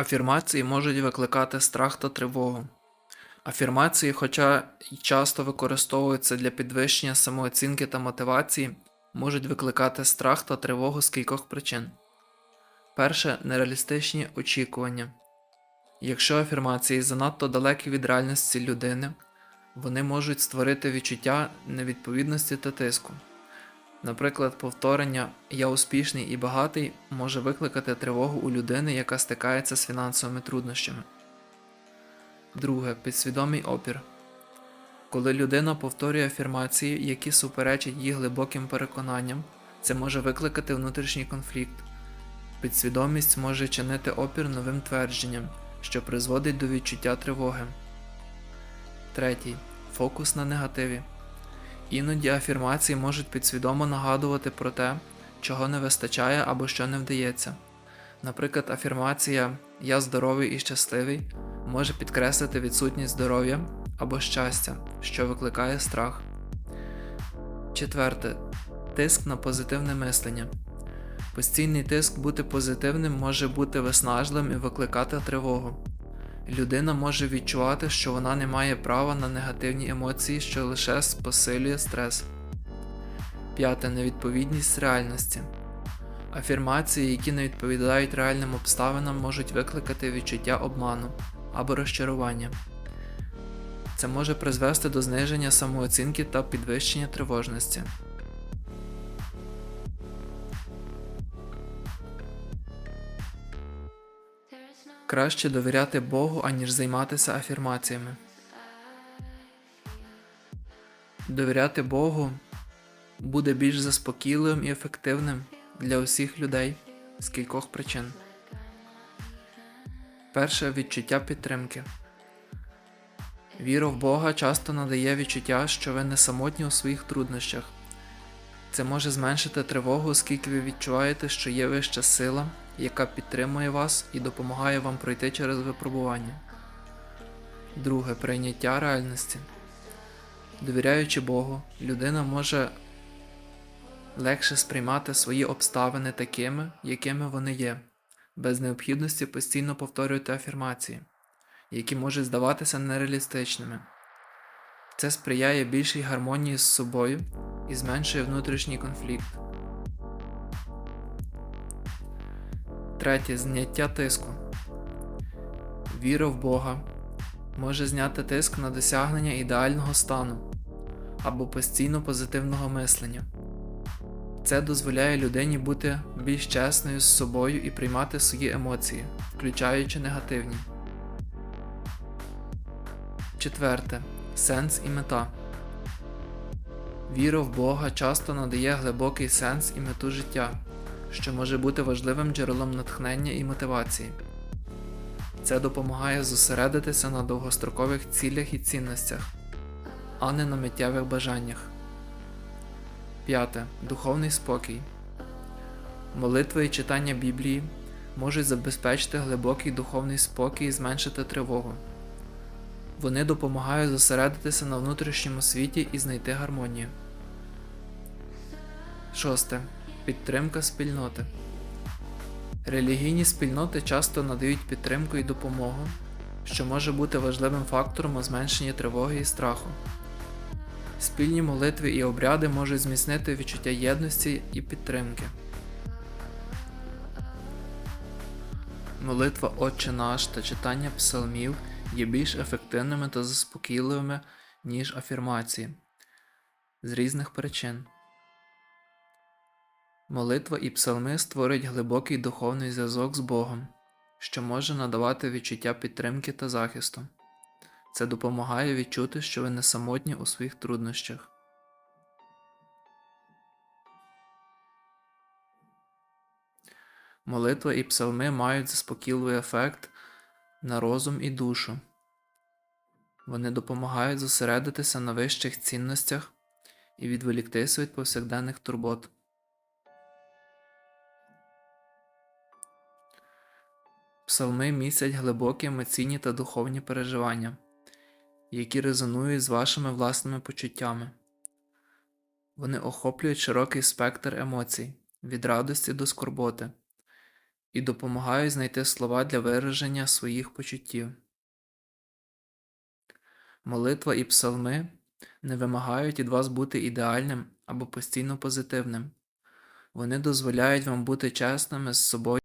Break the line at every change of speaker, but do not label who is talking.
Афірмації можуть викликати страх та тривогу. Афірмації, хоча й часто використовуються для підвищення самооцінки та мотивації, можуть викликати страх та тривогу з кількох причин. Перше нереалістичні очікування. Якщо афірмації занадто далекі від реальності людини, вони можуть створити відчуття невідповідності та тиску. Наприклад, повторення Я успішний і багатий може викликати тривогу у людини, яка стикається з фінансовими труднощами. Друге підсвідомий опір. Коли людина повторює афірмації, які суперечать її глибоким переконанням, це може викликати внутрішній конфлікт. Підсвідомість може чинити опір новим твердженням, що призводить до відчуття тривоги. Третій фокус на негативі. Іноді афірмації можуть підсвідомо нагадувати про те, чого не вистачає або що не вдається. Наприклад, афірмація Я здоровий і щасливий може підкреслити відсутність здоров'я або щастя, що викликає страх. Четверте. Тиск на позитивне мислення. Постійний тиск бути позитивним може бути виснажливим і викликати тривогу. Людина може відчувати, що вона не має права на негативні емоції, що лише посилює стрес. П'яте невідповідність реальності. Афірмації, які не відповідають реальним обставинам, можуть викликати відчуття обману або розчарування. Це може призвести до зниження самооцінки та підвищення тривожності. Краще довіряти Богу, аніж займатися афірмаціями. Довіряти Богу буде більш заспокійливим і ефективним для усіх людей з кількох причин. Перше відчуття підтримки. Віра в Бога часто надає відчуття, що ви не самотні у своїх труднощах. Це може зменшити тривогу, оскільки ви відчуваєте, що є вища сила, яка підтримує вас і допомагає вам пройти через випробування. Друге прийняття реальності. Довіряючи Богу, людина може легше сприймати свої обставини такими, якими вони є, без необхідності постійно повторювати афірмації, які можуть здаватися нереалістичними. Це сприяє більшій гармонії з собою і зменшує внутрішній конфлікт. Третє зняття тиску. Віра в Бога може зняти тиск на досягнення ідеального стану або постійно позитивного мислення. Це дозволяє людині бути більш чесною з собою і приймати свої емоції, включаючи негативні. Четверте. Сенс і мета. Віра в Бога часто надає глибокий сенс і мету життя, що може бути важливим джерелом натхнення і мотивації. Це допомагає зосередитися на довгострокових цілях і цінностях, а не на миттєвих бажаннях. П'яте. Духовний спокій. Молитва і читання Біблії можуть забезпечити глибокий духовний спокій і зменшити тривогу. Вони допомагають зосередитися на внутрішньому світі і знайти гармонію. Шосте. Підтримка спільноти. Релігійні спільноти часто надають підтримку і допомогу, що може бути важливим фактором у зменшенні тривоги і страху. Спільні молитви і обряди можуть зміцнити відчуття єдності і підтримки. Молитва Отче наш та читання псалмів є більш ефективними та заспокійливими, ніж афірмації з різних причин. Молитва і псалми створюють глибокий духовний зв'язок з Богом, що може надавати відчуття підтримки та захисту. Це допомагає відчути, що ви не самотні у своїх труднощах. Молитва і псалми мають заспокійливий ефект на розум і душу. Вони допомагають зосередитися на вищих цінностях і відволіктися від повсякденних турбот. Псалми містять глибокі емоційні та духовні переживання, які резонують з вашими власними почуттями. Вони охоплюють широкий спектр емоцій від радості до скорботи, і допомагають знайти слова для вираження своїх почуттів. Молитва і псалми не вимагають від вас бути ідеальним або постійно позитивним. Вони дозволяють вам бути чесними з собою